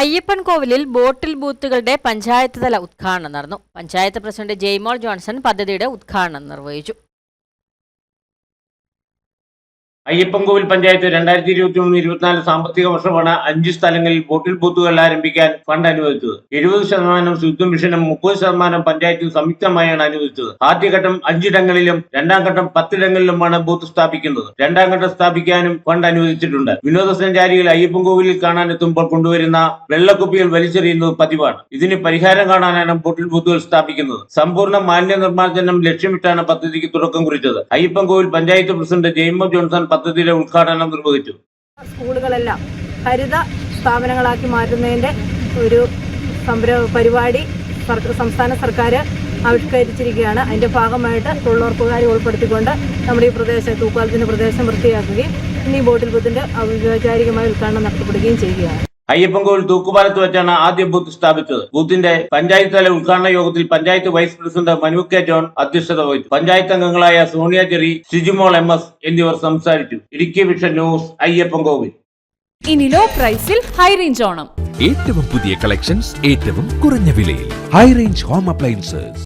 അയ്യപ്പൻ കോവിലിൽ ബോട്ടിൽ ബൂത്തുകളുടെ പഞ്ചായത്ത് തല ഉദ്ഘാടനം നടന്നു. പഞ്ചായത്ത് പ്രസിഡന്റ് ജെയ്മോൾ ജോൺസൺ പദ്ധതിയുടെ ഉദ്ഘാടനം നിർവഹിച്ചു. അയ്യപ്പൻകോവിൽ പഞ്ചായത്ത് രണ്ടായിരത്തി ഇരുപത്തി മൂന്ന് ഇരുപത്തിനാല് സാമ്പത്തിക വർഷമാണ് അഞ്ച് സ്ഥലങ്ങളിൽ ബോട്ടിൽ ബൂത്തുകൾ ആരംഭിക്കാൻ ഫണ്ട് അനുവദിച്ചത്. എഴുപത് ശതമാനം ശുദ്ധ മിഷനും മുപ്പത് ശതമാനം പഞ്ചായത്തും സംയുക്തമായാണ് അനുവദിച്ചത്. ആദ്യഘട്ടം അഞ്ചിടങ്ങളിലും രണ്ടാം ഘട്ടം പത്തിടങ്ങളിലുമാണ് ബൂത്ത് സ്ഥാപിക്കുന്നത്. രണ്ടാം ഘട്ടം സ്ഥാപിക്കാനും ഫണ്ട് അനുവദിച്ചിട്ടുണ്ട്. വിനോദസഞ്ചാരികൾ അയ്യപ്പൻകോവിലിൽ കാണാൻ എത്തുമ്പോൾ കൊണ്ടുവരുന്ന വെള്ളക്കുപ്പികൾ വലിച്ചെറിയുന്നത് പതിവാണ്. ഇതിന് പരിഹാരം കാണാനാണ് ബോട്ടിൽ ബൂത്തുകൾ സ്ഥാപിക്കുന്നത്. സമ്പൂർണ മാലിന്യ നിർമ്മാർജനം ലക്ഷ്യമിട്ടാണ് പദ്ധതിക്ക് തുടക്കം കുറിച്ചത്. അയ്യപ്പൻകോവിൽ പഞ്ചായത്ത് പ്രസിഡന്റ് ജെയ്മോ ജോൺസൺ പദ്ധതിയുടെ ഉദ്ഘാടനം നിർവഹിച്ചു സ്കൂളുകളെല്ലാം ഹരിത സ്ഥാപനങ്ങളാക്കി മാറ്റുന്നതിന്റെ ഒരു പരിപാടി സംസ്ഥാന സർക്കാർ ആവിഷ്കരിച്ചിരിക്കുകയാണ് അതിന്റെ ഭാഗമായിട്ട് തൊഴിലുറപ്പുകാരെ ഉൾപ്പെടുത്തിക്കൊണ്ട് നമ്മുടെ ഈ പ്രദേശം തൂക്കാലത്തിന്റെ പ്രദേശം വൃത്തിയാക്കുകയും ഇനി ബോട്ടിൽ ബുദ്ധിന്റെ ഔപചാരികമായ ഉദ്ഘാടനം നടത്തപ്പെടുകയും ചെയ്യുകയാണ് അയ്യപ്പൻകോവിൽ തൂക്കുപാലത്ത് വെച്ചാണ് ആദ്യ ബൂത്ത് സ്ഥാപിച്ചത്. ബൂത്തിന്റെ പഞ്ചായത്ത് തല ഉദ്ഘാടന യോഗത്തിൽ panchayat vice president Manu K John അധ്യക്ഷത വഹിച്ചു. പഞ്ചായത്ത് അംഗങ്ങളായ Sonia Jerry Shijumol M S എന്നിവർ സംസാരിച്ചു. ഇടുക്കി വിഷൻ ന്യൂസ് അയ്യപ്പൻകോവിൽ ഇനി ലോ പ്രൈസിൽ ഹൈ റേഞ്ച് ഓണം. ഏറ്റവും പുതിയ കളക്ഷൻസ് ഏറ്റവും കുറഞ്ഞ വിലയിൽ. High range home appliances